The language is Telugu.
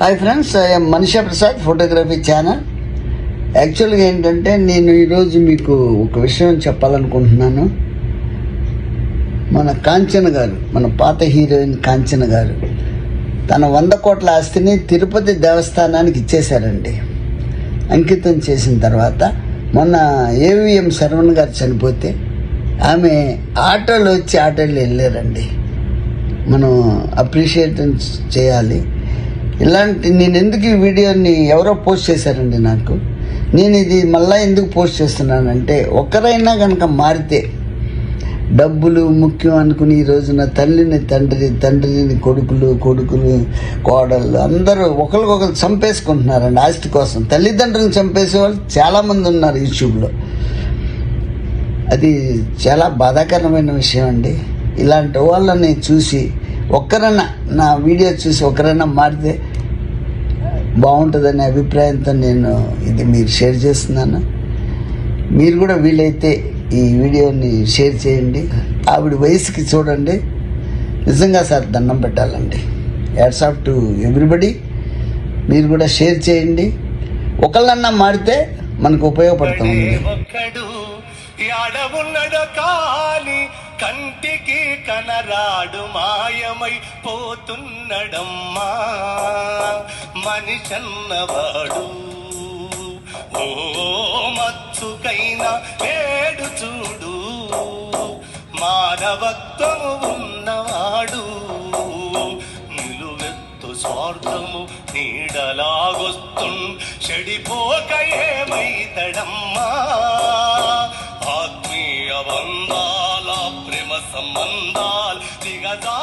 Hi friends I'm Manisha Prasad photography channel యాక్చువల్గా ఏంటంటే నేను ఈరోజు మీకు ఒక విషయం చెప్పాలనుకుంటున్నాను. మన కాంచన గారు మన పాత హీరోయిన్ కాంచన గారు తన వంద కోట్ల ఆస్తిని తిరుపతి దేవస్థానానికి ఇచ్చేశారండి. అంకితం చేసిన తర్వాత మొన్న ఏవిఎం శరవణ్ గారు చనిపోతే ఆమె ఆటోలు వచ్చి ఆటోలు వెళ్ళారండి. మనం అప్రిషియేట్ చేయాలి. ఇలాంటి నేను ఎందుకు ఈ వీడియోని ఎవరో పోస్ట్ చేశారండి నాకు? నేను ఇది మళ్ళీ ఎందుకు పోస్ట్ చేస్తున్నానంటే ఒక్కరైనా కనుక మారితే డబ్బులు ముఖ్యం అనుకుని ఈ రోజున తల్లిని తండ్రి తండ్రిని కొడుకులు కొడుకులు కోడళ్ళు అందరూ ఒకరికొకరు చంపేసుకుంటున్నారండి ఆస్తి కోసం. తల్లిదండ్రులను చంపేసే వాళ్ళు చాలామంది ఉన్నారు యూట్యూబ్లో. అది చాలా బాధాకరమైన విషయం అండి. ఇలాంటి వాళ్ళని చూసి ఒక్కరైనా నా వీడియో చూసి ఒకరైనా మారితే బాగుంటుందనే అభిప్రాయంతో నేను ఇది మీరు షేర్ చేస్తున్నాను. మీరు కూడా వీలైతే ఈ వీడియోని షేర్ చేయండి. ఆవిడ వయసుకి చూడండి. నిజంగా సార్ దండం పెట్టాలండి. యాడ్స్ ఆఫ్ టు ఎవ్రీబడి మీరు కూడా షేర్ చేయండి. ఒకళ్ళన్నా మారితే మనకు ఉపయోగపడుతుంది కంటికి కనరాడు మాయమై పోతున్నడమ్మా. మనిషన్నవాడు ఓ మచ్చుకైనా ఏడు చూడు. మానవత్వము ఉన్నవాడు. నిలువెత్తు స్వార్థము నీడలాగొస్తున్ చెడిపోక ఏమైతడమ్మా? ఆత్మీయ బంధాల ప్రేమ సంబంధాలు దిగదా